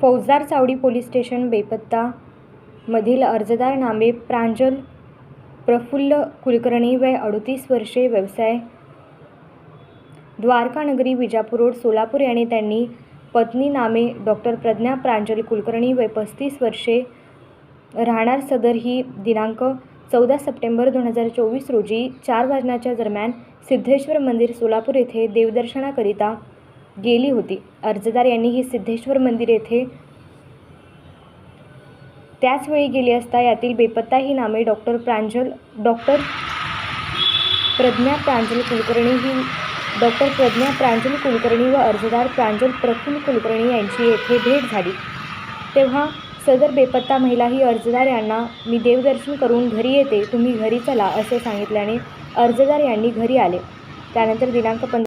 फौजदार चावडी police station बेपत्ता. मधील अर्जदार नामे प्रांजल प्रफुल्ल कुलकर्णी वय अडतीस वर्षे व्यवसाय. द्वारकानगरी विजापूर रोड सोलापूर याने त्यांनी पत्नी नामे डॉक्टर प्रज्ञा प्रांजल कुलकर्णी वय पस्तीस वर्षे. राहणार सदर ही दिनांक चौदा सप्टेंबर दोन हजार चोवीस रोजी चार वाजण्याच्या दरम्यान सिद्धेश्वर मंदिर सोलापूर येथे देवदर्शनाकरिता गेली होती. अर्जदार यांनी ही सिद्धेश्वर मंदिर येथे त्याचवेळी गेली असता यातील बेपत्ता ही नामे डॉक्टर प्रांजल डॉक्टर प्रज्ञा प्रांजल कुलकर्णी ही डॉक्टर प्रज्ञा प्रांजल कुलकर्णी व अर्जदार प्रांजल प्रफुल्ल कुलकर्णी यांची येथे भेट झाली. तेव्हा सदर बेपत्ता महिला ही अर्जदार यांना मी देवदर्शन करून घरी येते तुम्ही घरी चला असे सांगितल्याने अर्जदार यांनी घरी आले. त्यानंतर दिनांक पंधरा